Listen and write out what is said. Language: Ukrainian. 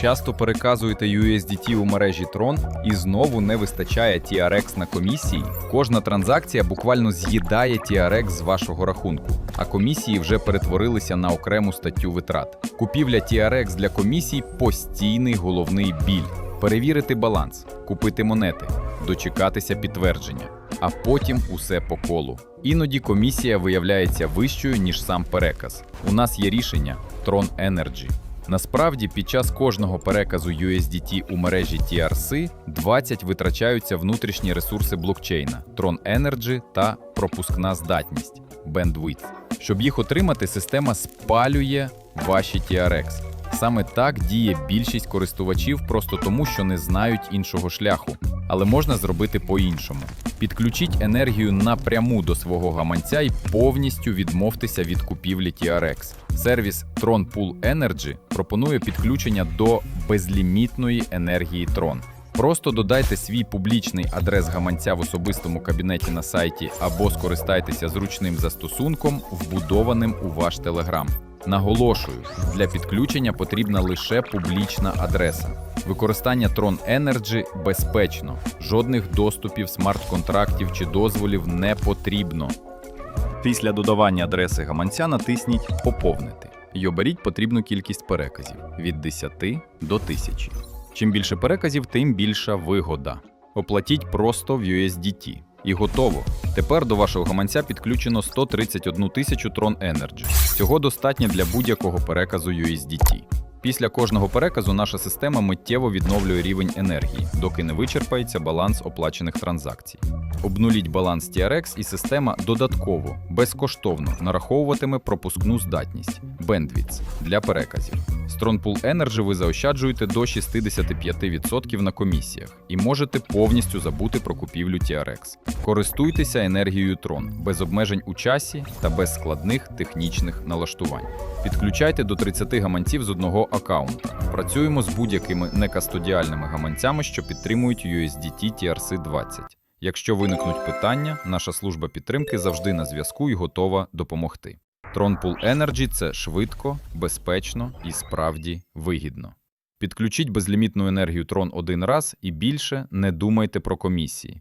Часто переказуєте USDT у мережі Tron і знову не вистачає TRX на комісії. Кожна транзакція буквально з'їдає TRX з вашого рахунку, а комісії вже перетворилися на окрему статтю витрат. Купівля TRX для комісій постійний головний біль. Перевірити баланс, купити монети, дочекатися підтвердження, а потім усе по колу. Іноді комісія виявляється вищою, ніж сам переказ. У нас є рішення Tron Energy. Насправді, під час кожного переказу USDT у мережі TRC 20 витрачаються внутрішні ресурси блокчейна Tron Energy та пропускна здатність Bandwidth. Щоб їх отримати, система спалює ваші TRX. Саме так діє більшість користувачів просто тому, що не знають іншого шляху. Але можна зробити по-іншому. Підключіть енергію напряму до свого гаманця і повністю відмовтеся від купівлі TRX. Сервіс Tron Pool Energy пропонує підключення до безлімітної енергії Tron. Просто додайте свій публічний адрес гаманця в особистому кабінеті на сайті або скористайтеся зручним застосунком, вбудованим у ваш Telegram. Наголошую, для підключення потрібна лише публічна адреса. Використання Tron Energy безпечно, жодних доступів, смарт-контрактів чи дозволів не потрібно. Після додавання адреси гаманця натисніть Поповнити і оберіть потрібну кількість переказів від 10 до 1000. Чим більше переказів, тим більша вигода. Оплатіть просто в USDT. І готово. Тепер до вашого гаманця підключено 131 тисячу Tron Energy. Цього достатньо для будь-якого переказу USDT. Після кожного переказу наша система миттєво відновлює рівень енергії, доки не вичерпається баланс оплачених транзакцій. Обнуліть баланс TRX і система додатково, безкоштовно нараховуватиме пропускну здатність Bandwidth для переказів. З Tronpool Energy ви заощаджуєте до 65% на комісіях і можете повністю забути про купівлю TRX. Користуйтеся енергією Tron без обмежень у часі та без складних технічних налаштувань. Підключайте до 30 гаманців з одного аккаунта. Працюємо з будь-якими некастодіальними гаманцями, що підтримують USDT TRC20. Якщо виникнуть питання, наша служба підтримки завжди на зв'язку і готова допомогти. Tronpool Energy – це швидко, безпечно і справді вигідно. Підключіть безлімітну енергію Tron один раз і більше не думайте про комісії.